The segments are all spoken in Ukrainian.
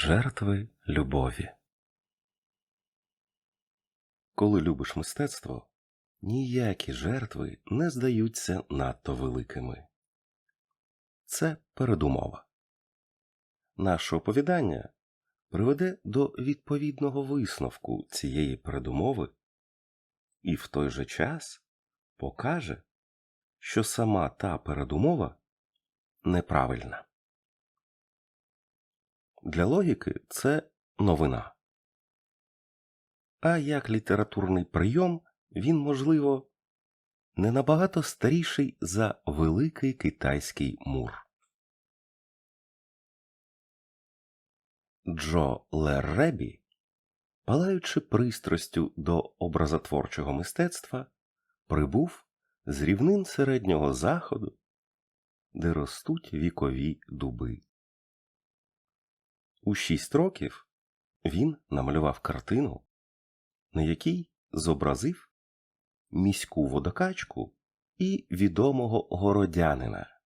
Жертви любові. Коли любиш мистецтво, ніякі жертви не здаються надто великими. Це передумова. Наше оповідання приведе до відповідного висновку цієї передумови і в той же час покаже, що сама та передумова неправильна. Для логіки це новина. А як літературний прийом він, можливо, не набагато старіший за великий китайський мур. Джо Лерребі, палаючи пристрастю до образотворчого мистецтва, прибув з рівнин середнього заходу, де ростуть вікові дуби. У шість років він намалював картину, на якій зобразив міську водокачку і відомого городянина,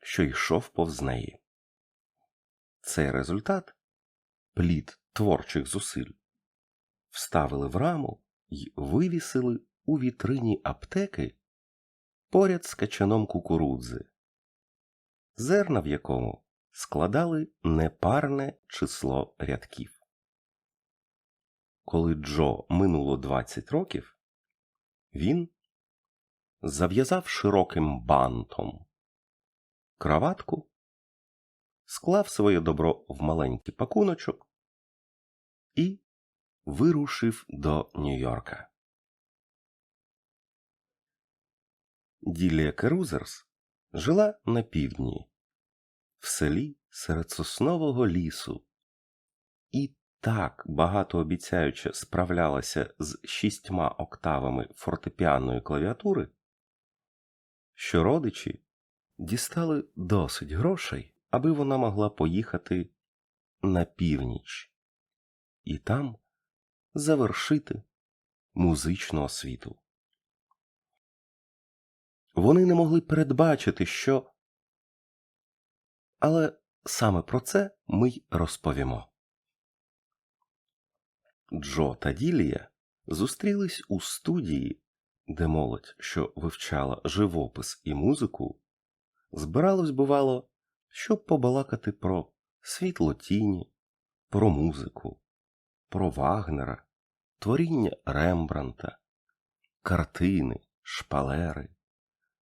що йшов повз неї. Цей результат плід творчих зусиль вставили в раму і вивісили у вітрині аптеки поряд з качаном кукурудзи, зерна в якому складали непарне число рядків. Коли Джо минуло 20 років, він зав'язав широким бантом краватку, склав своє добро в маленький пакуночок і вирушив до Нью-Йорка. Ділія Керузерс жила на півдні в селі серед соснового лісу і так багатообіцяюче справлялася з шістьма октавами фортепіанної клавіатури, що родичі дістали досить грошей, аби вона могла поїхати на північ і там завершити музичну освіту. Вони не могли передбачити, що але саме про це ми й розповімо. Джо та Ділія зустрілись у студії, де молодь, що вивчала живопис і музику, збиралось, бувало, щоб побалакати про світло тіні, про музику, про Вагнера, творіння Рембранта, картини, шпалери,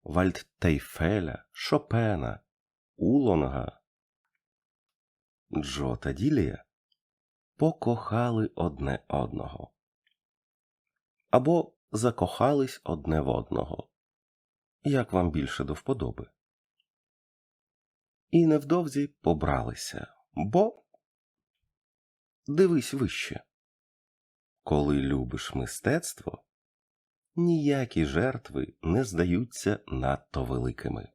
Вальдтейфеля, Шопена. Улонга. Джо та Ділія покохали одне одного. Або закохались одне в одного, як вам більше до вподоби. І невдовзі побралися, бо дивись вище. Коли любиш мистецтво, ніякі жертви не здаються надто великими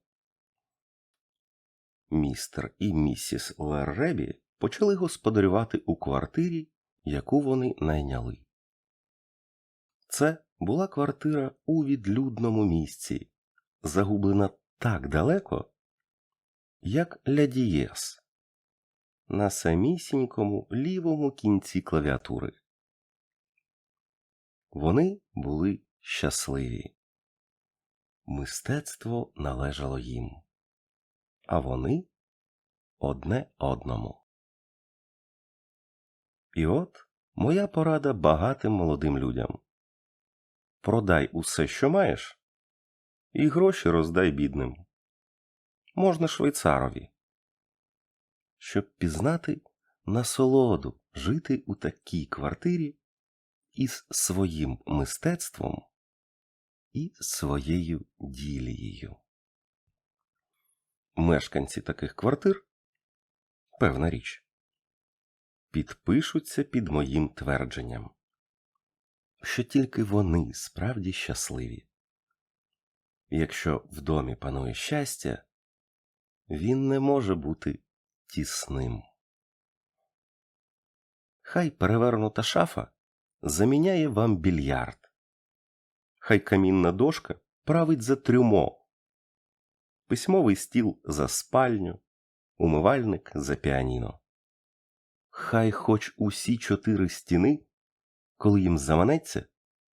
містер і місіс Лерребі почали господарювати у квартирі, яку вони найняли. Це була квартира у відлюдному місці, загублена так далеко, як Лядієс, на самісінькому лівому кінці клавіатури. Вони були щасливі. Мистецтво належало їм а вони одне одному. І от моя порада багатим молодим людям продай усе, що маєш, і гроші роздай бідним. Можна швейцарові, щоб пізнати насолоду жити у такій квартирі із своїм мистецтвом і своєю ділією. Мешканці таких квартир, певна річ, підпишуться під моїм твердженням, що тільки вони справді щасливі. Якщо в домі панує щастя, він не може бути тісним. Хай перевернута шафа заміняє вам більярд, хай камінна дошка править за трюмо письмовий стіл за спальню, умивальник за піаніно. хай хоч усі чотири стіни, коли їм заманеться,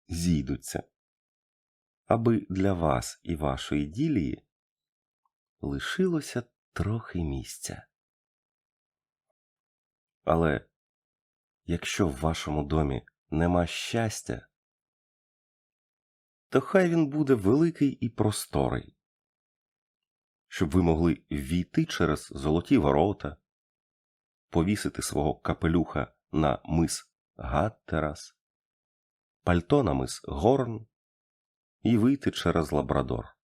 зійдуться, аби для вас і вашої ділії лишилося трохи місця. Але якщо в вашому домі нема щастя, то хай він буде великий і просторий, щоб ви могли ввійти через золоті ворота, повісити свого капелюха на мис Гаттерас, пальто на мис Горн і вийти через Лабрадор.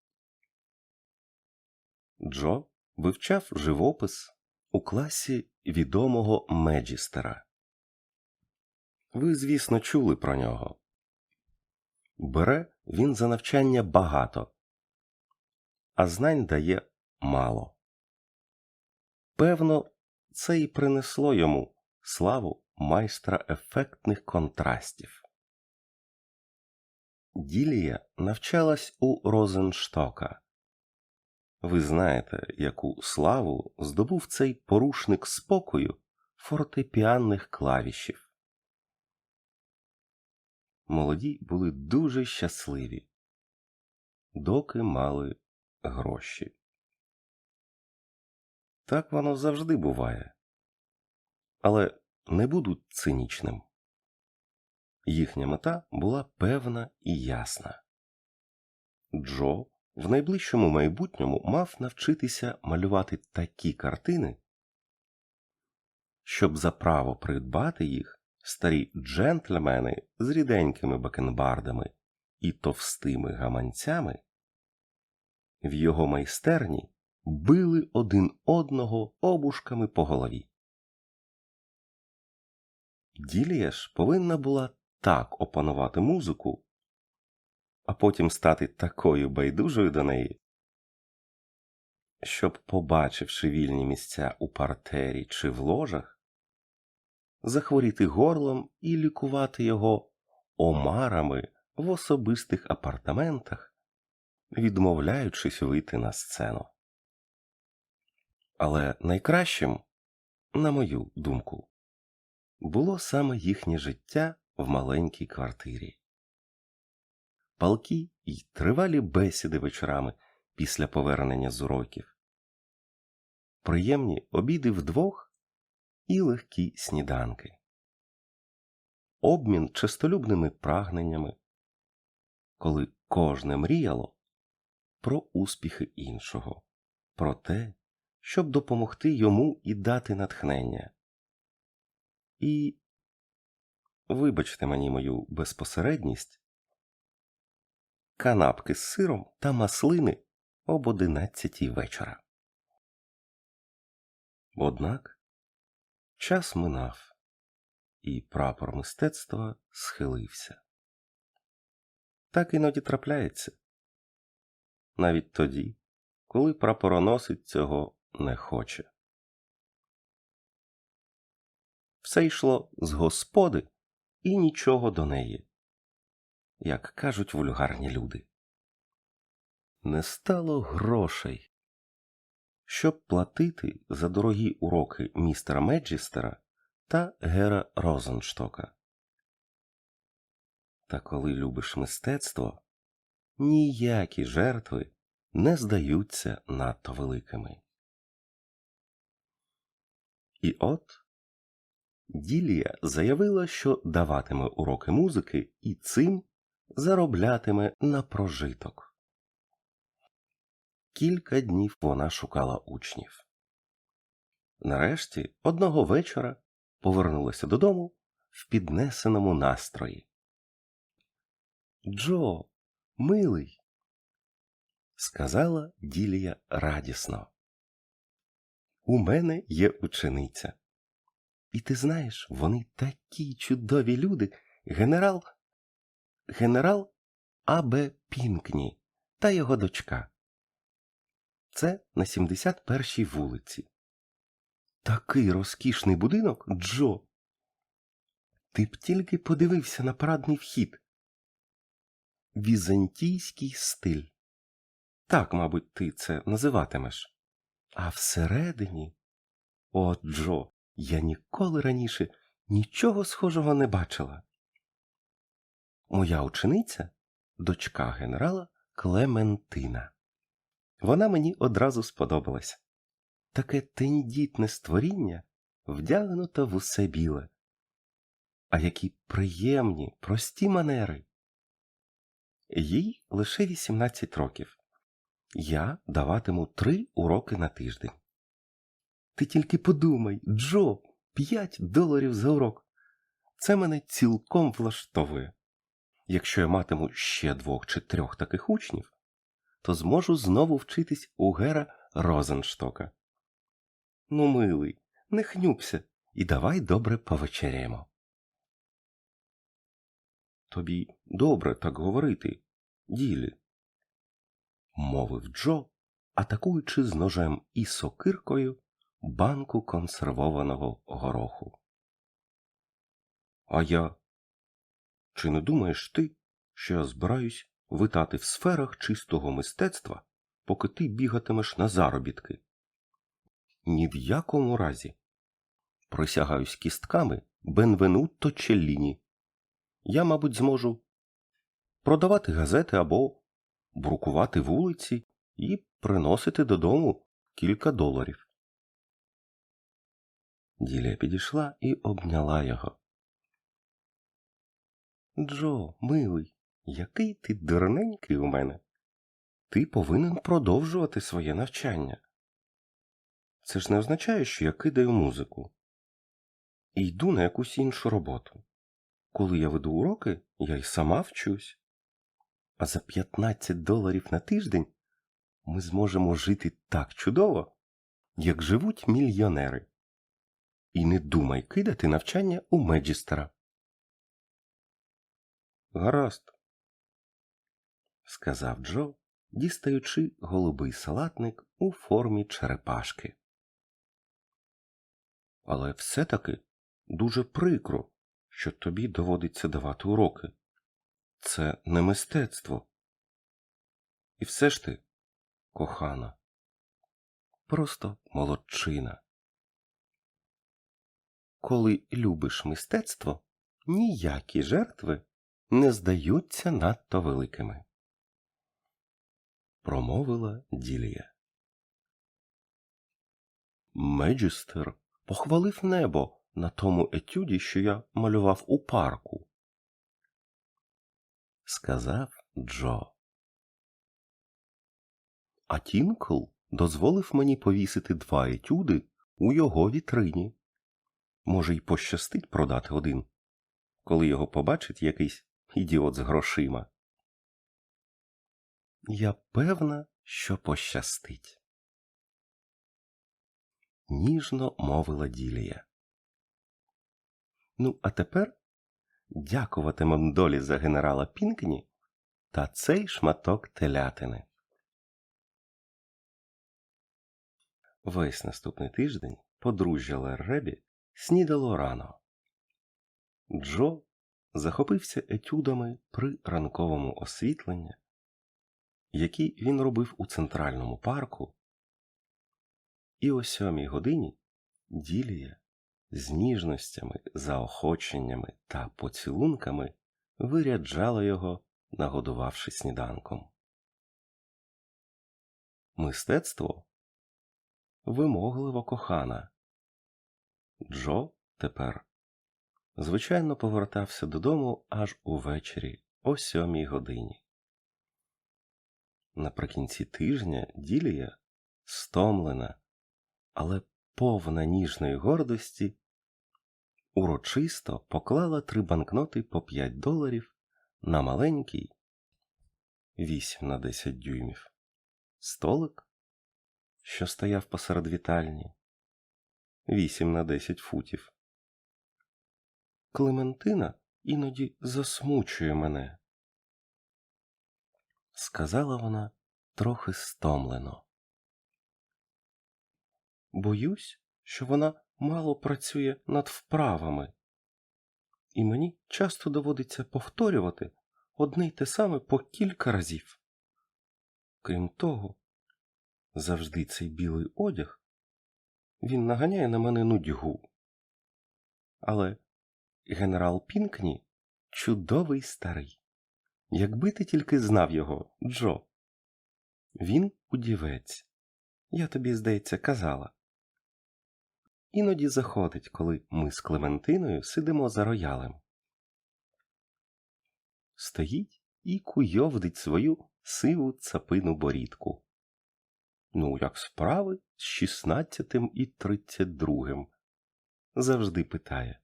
Джо вивчав живопис у класі відомого Меджістера. Ви, звісно, чули про нього. Бере він за навчання багато, а знань дає мало. Певно, це і принесло йому славу майстра ефектних контрастів. Ділія навчалась у Розенштока. Ви знаєте, яку славу здобув цей порушник спокою фортепіанних клавішів. Молоді були дуже щасливі, доки мали гроші. Так воно завжди буває. Але не буду цинічним. Їхня мета була певна і ясна. Джо в найближчому майбутньому мав навчитися малювати такі картини, щоб за право придбати їх старі джентльмени з ріденькими бакенбардами і товстими гаманцями в його майстерні били один одного обушками по голові. Ділія ж повинна була так опанувати музику, а потім стати такою байдужою до неї, щоб, побачивши вільні місця у партері чи в ложах, захворіти горлом і лікувати його омарами в особистих апартаментах, відмовляючись вийти на сцену. Але найкращим, на мою думку, було саме їхнє життя в маленькій квартирі. Палки й тривалі бесіди вечорами після повернення з уроків, приємні обіди вдвох і легкі сніданки, обмін чистолюбними прагненнями, коли кожне мріяло про успіхи іншого, про те, щоб допомогти йому і дати натхнення. І, вибачте мені мою безпосередність, канапки з сиром та маслини об одинадцятій вечора. Однак час минав, і прапор мистецтва схилився. Так іноді трапляється. Навіть тоді, коли прапороносець цього не хоче. Все йшло з господи і нічого до неї, як кажуть вульгарні люди. Не стало грошей, щоб платити за дорогі уроки містера Меджістера та Гера Розенштока. Та коли любиш мистецтво, ніякі жертви не здаються надто великими. І от Ділія заявила, що даватиме уроки музики і цим зароблятиме на прожиток. Кілька днів вона шукала учнів. Нарешті одного вечора повернулася додому в піднесеному настрої. Джо, милий, сказала Ділія радісно. У мене є учениця. І ти знаєш, вони такі чудові люди. Генерал генерал А.Б. Пінкні та його дочка. Це на 71-й вулиці. Такий розкішний будинок, Джо. Ти б тільки подивився на парадний вхід. Візантійський стиль. Так, мабуть, ти це називатимеш. А всередині, о, Джо, Я ніколи раніше нічого схожого не бачила. Моя учениця дочка генерала Клементина. Вона мені одразу сподобалась. Таке тендітне створіння вдягнуто в усе біле. А які приємні, прості манери. Їй лише 18 років. Я даватиму три уроки на тиждень. Ти тільки подумай, Джо, 5 доларів за урок. Це мене цілком влаштовує. Якщо я матиму ще двох чи трьох таких учнів, то зможу знову вчитись у Гера Розенштока. Ну, милий, не хнюпся і давай добре повечеряємо. Тобі добре так говорити, ділі, мовив Джо, атакуючи з ножем і сокиркою банку консервованого гороху. А я. Чи не думаєш ти, що я збираюсь витати в сферах чистого мистецтва, поки ти бігатимеш на заробітки? Ні в якому разі. Присягаюсь кістками Бенвенутто Челліні. Я, мабуть, зможу продавати газети або брукувати вулиці і приносити додому кілька доларів. Ділія підійшла і обняла його. Джо, милий, який ти дурненький у мене. Ти повинен продовжувати своє навчання. Це ж не означає, що я кидаю музику і йду на якусь іншу роботу. Коли я веду уроки, я й сама вчусь. А за 15 доларів на тиждень ми зможемо жити так чудово, як живуть мільйонери. І не думай кидати навчання у Меджістера. Гаразд, сказав Джо, дістаючи голубий салатник у формі черепашки. Але все-таки дуже прикро, що тобі доводиться давати уроки. Це не мистецтво. І все ж ти, кохана, просто молодчина. Коли любиш мистецтво, ніякі жертви не здаються надто великими. Промовила Ділія. Меджістер похвалив небо на тому етюді, що я малював у парку. Сказав Джо. А Тінкл дозволив мені повісити два етюди у його вітрині. Може, й пощастить продати один, коли його побачить якийсь ідіот з грошима. Я певна, що пощастить. Ніжно мовила Ділія. Ну, а тепер дякуватимем долі за генерала Пінкні та цей шматок телятини. Весь наступний тиждень подружжя Лерребі снідало рано. Джо захопився етюдами при ранковому освітленні, які він робив у центральному парку, і о сьомій годині Ділія з ніжностями, заохоченнями та поцілунками виряджала його, нагодувавши сніданком. Мистецтво вимогливо кохана. Джо тепер звичайно повертався додому аж увечері о сьомій годині. Наприкінці тижня Ділія, стомлена, але повна ніжної гордості, урочисто поклала три банкноти по 5 доларів на маленький 8 на 10 дюймів столик, що стояв посеред вітальні, 8 на 10 футів. Клементина іноді засмучує мене, сказала вона трохи стомлено. Боюсь, що вона мало працює над вправами, і мені часто доводиться повторювати одне й те саме по кілька разів. Крім того, завжди цей білий одяг він наганяє на мене нудьгу. Але генерал Пінкні чудовий старий. Якби ти тільки знав його, Джо. Він удівець. Я тобі, здається, казала. Іноді заходить, коли ми з Клементиною сидимо за роялем. Стоїть і куйовдить свою сиву цапину борідку. Ну, як справи з шістнадцятим і тридцять другим? Завжди питає.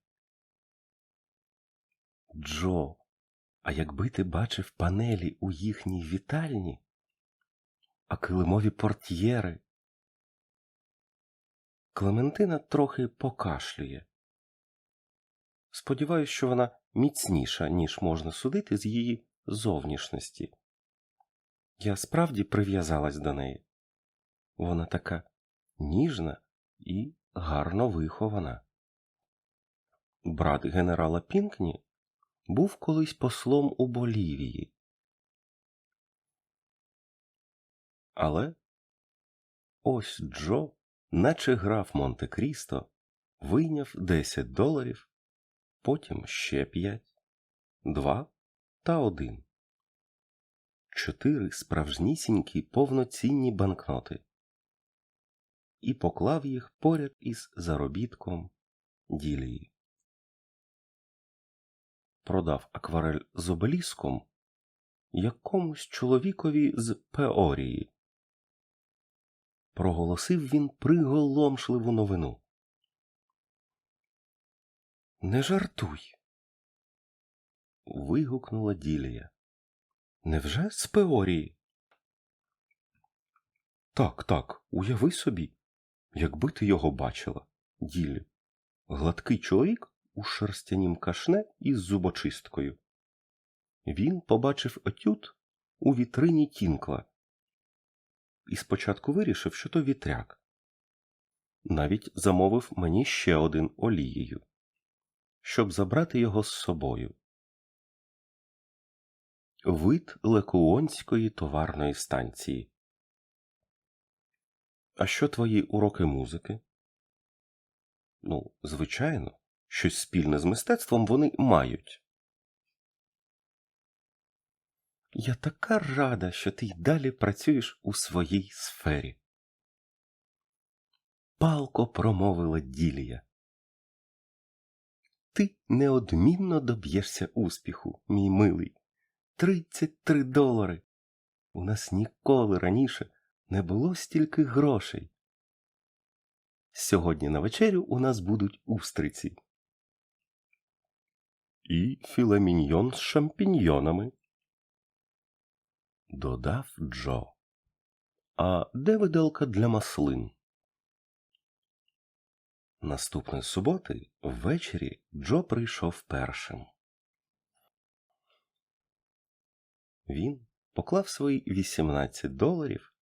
Джо, а якби ти бачив панелі у їхній вітальні, а килимові портьєри. Клементина трохи покашлює. Сподіваюсь, що вона міцніша, ніж можна судити з її зовнішності. Я справді прив'язалась до неї. Вона така ніжна і гарно вихована. Брат генерала Пінкні був колись послом у Болівії. Але ось Джо, наче граф Монте Крісто, вийняв 10 доларів, потім ще 5, 2 та 1. Чотири справжнісінькі повноцінні банкноти і поклав їх поряд із заробітком ділії. Продав акварель з обеліском якомусь чоловікові з Пеорії. Проголосив він приголомшливу новину. Не жартуй. вигукнула Ділія. Невже з Пеорії? Так, так, уяви собі, якби ти його бачила, Ділі. Гладкий чоловік у шерстянім кашне із зубочисткою. Він побачив етюд у вітрині Тінкла і спочатку вирішив, що то вітряк. Навіть замовив мені ще один олією, щоб забрати його з собою. Вид Лекуонської товарної станції. А що твої уроки музики? Ну, звичайно, щось спільне з мистецтвом вони мають. Я така рада, що ти й далі працюєш у своїй сфері. Палко промовила Ділія. Ти неодмінно доб'єшся успіху, мій милий. Тридцять три долари. У нас ніколи раніше не було стільки грошей. Сьогодні на вечерю у нас будуть устриці. І філеміньйон з шампіньйонами. Додав Джо. А де виделка для маслин? Наступної суботи ввечері Джо прийшов першим. Він поклав свої 18 доларів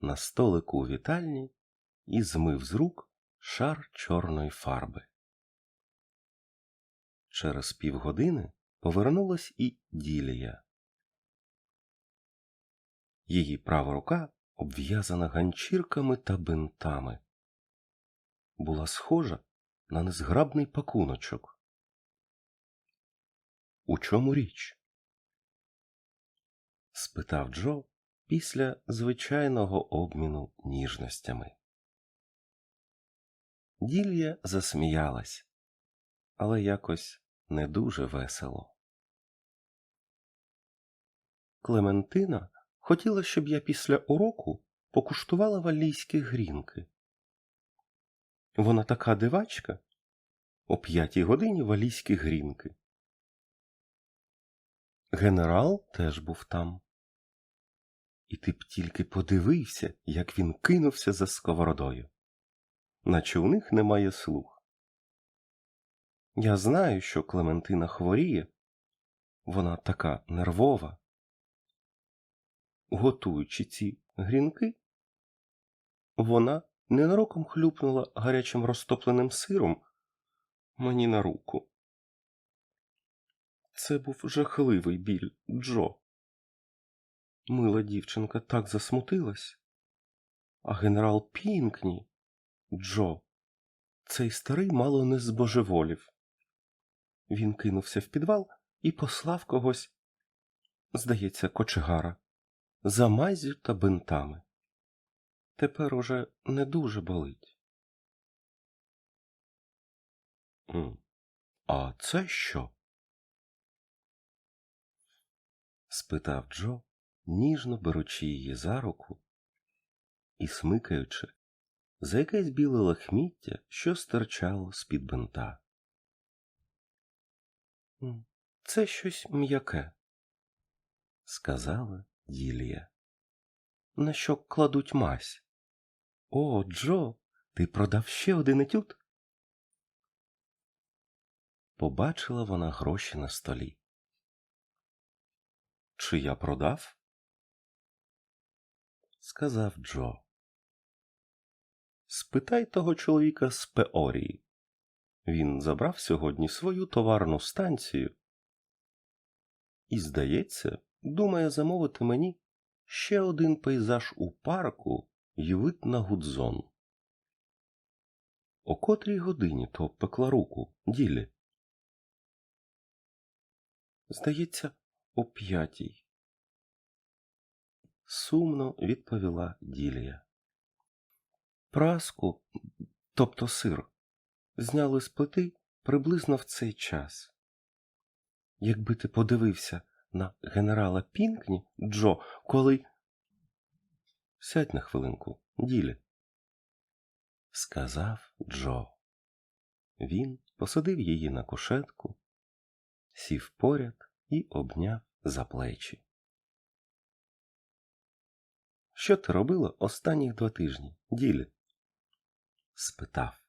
на столик у вітальні і змив з рук шар чорної фарби. Через півгодини повернулась і Ділія. Її права рука, обв'язана ганчірками та бинтами, була схожа на незграбний пакуночок. У чому річ? спитав Джо після звичайного обміну ніжностями. Ділія засміялась, але якось не дуже весело. Клементина хотіла, щоб я після уроку покуштувала валійські грінки. Вона така дивачка. О п'ятій годині валійські грінки. Генерал теж був там. І ти б тільки подивився, як він кинувся за сковородою, наче у них немає слух. Я знаю, що Клементина хворіє, вона така нервова. Готуючи ці грінки, вона ненароком хлюпнула гарячим розтопленим сиром мені на руку. Це був жахливий біль Джо. Мила дівчинка так засмутилась, а генерал Пінкні, Джо, цей старий мало не збожеволів. він кинувся в підвал і послав когось, здається, кочегара, за мазю та бинтами. Тепер уже не дуже болить. А це що? спитав Джо, ніжно беручи її за руку і смикаючи за якесь біле лахміття, що стирчало з-під бинта. Це щось м'яке, Сказала Ділія. на що кладуть мазь. О, Джо, ти продав ще один етюд? Побачила вона гроші на столі. Чи я продав? Сказав Джо. Спитай того чоловіка з Пеорії. Він забрав сьогодні свою товарну станцію. І, здається, думає замовити мені ще один пейзаж у парку й вид на Гудзон. О котрій годині то пекла руку, ділі. Здається, о п'ятій. Сумно відповіла Ділія. Праску, тобто сир, зняли з плити приблизно в цей час. Якби ти подивився на генерала Пінкні, Джо, коли. Сядь на хвилинку, ділі. Сказав Джо. Він посадив її на кушетку, сів поряд і обняв за плечі. Що ти робила останніх два тижні, ділі? спитав.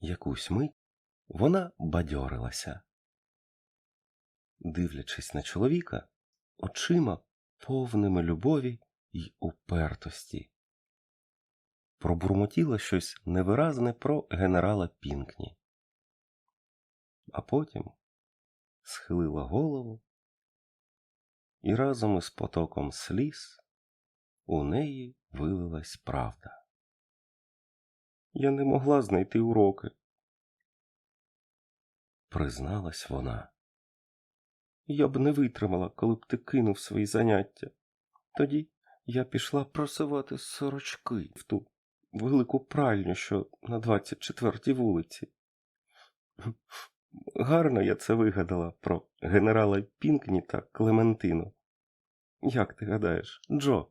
Якусь мить вона бадьорилася. Дивлячись на чоловіка, очима повними любові й упертості. Пробурмотіла щось невиразне про генерала Пінкні, а потім схилила голову, і разом із потоком сліз у неї вилилась правда. Я не могла знайти уроки. Призналась вона. Я б не витримала, коли б ти кинув свої заняття. Тоді я пішла просувати сорочки в ту велику пральню, що на 24-й вулиці. Гарно я це вигадала про генерала Пінкні та Клементину. Як ти гадаєш, Джо?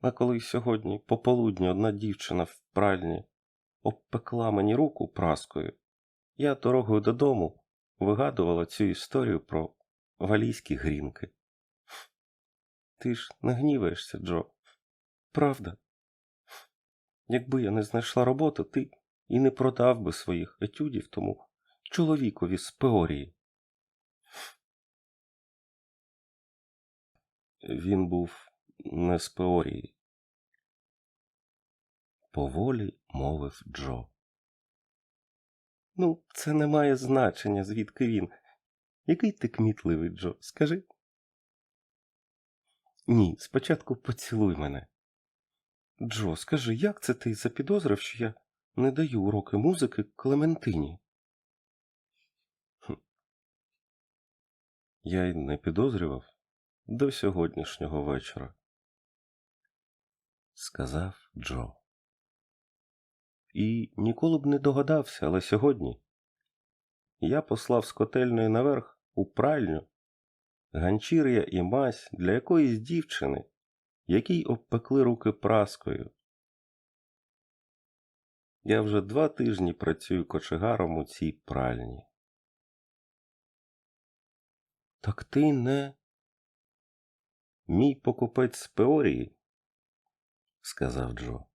А коли сьогодні пополудні одна дівчина в пральні обпекла мені руку праскою, я дорогою додому вигадувала цю історію про валійські грінки. Ти ж не гніваєшся, Джо. Правда? Якби я не знайшла роботу, ти і не продав би своїх етюдів тому чоловікові з Пеорії. Він був не з Пеорії. Поволі мовив Джо. Ну, це не має значення, звідки він. Який ти кмітливий, Джо, скажи? Ні, спочатку поцілуй мене. Джо, скажи, як це ти запідозрив, що я не даю уроки музики Клементині? Я й не підозрював до сьогоднішнього вечора, сказав Джо. І ніколи б не догадався, але сьогодні я послав з котельної наверх у пральню ганчір'я і мазь для якоїсь дівчини, якій обпекли руки праскою. Я вже два тижні працюю кочегаром у цій пральні. Так ти не. Мій покупець з Пеорії, сказав Джо.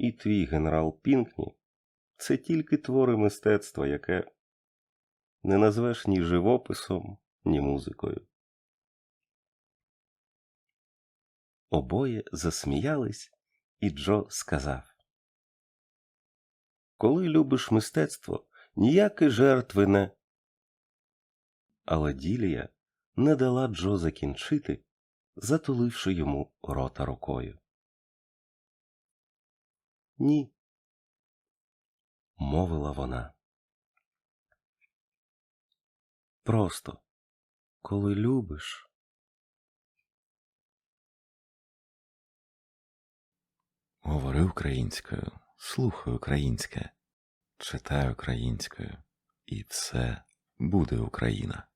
І твій генерал Пінкні це тільки твори мистецтва, яке не назвеш ні живописом, ні музикою. Обоє засміялись, і Джо сказав Коли любиш мистецтво, ніякі жертви не. Але Ділія не дала Джо закінчити, затуливши йому рота рукою. Ні, мовила вона. Просто, коли любиш. Говори українською, слухай українське, читай українською, і все буде Україна.